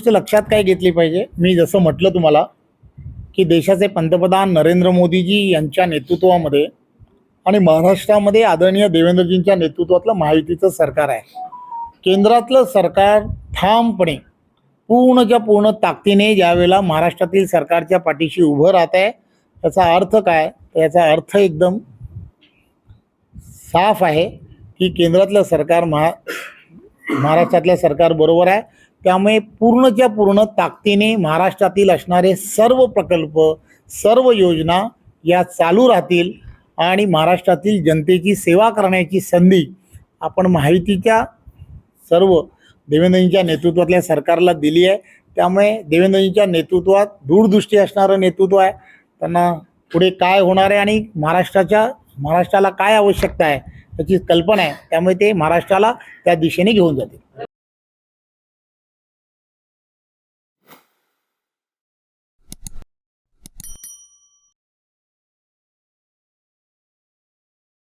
गोष्ट लक्षात काय घेतली पाहिजे? मी जसं म्हटलं तुम्हाला की देशाचे पंतप्रधान नरेंद्र मोदीजी यांच्या नेतृत्वामध्ये आणि महाराष्ट्रामध्ये आदरणीय देवेंद्रजींच्या नेतृत्वातलं महायुतीचं सरकार आहे. केंद्रातलं सरकार ठामपणे पूर्णच्या पूर्ण ताकदीने ज्यावेळेला महाराष्ट्रातील सरकारच्या पाठीशी उभं राहत आहे त्याचा अर्थ काय? याचा अर्थ एकदम साफ आहे की केंद्रातलं सरकार महा महाराष्ट्रातल्या सरकार बरोबर आहे. त्यामुळे पूर्णच्या पूर्ण ताकदीने महाराष्ट्रातील असणारे सर्व प्रकल्प सर्व योजना या चालू राहतील आणि महाराष्ट्रातील जनतेची सेवा करण्याची संधी आपण महायुतीच्या सर्व देवेंद्रजींच्या नेतृत्वातल्या सरकारला दिली आहे. त्यामुळे देवेंद्रजींच्या नेतृत्वात दूरदृष्टी असणारं नेतृत्व आहे. त्यांना पुढे काय होणार आहे आणि महाराष्ट्राच्या महाराष्ट्राला काय आवश्यकता आहे त्याची कल्पना आहे. त्यामुळे ते महाराष्ट्राला त्या दिशेने घेऊन जातील.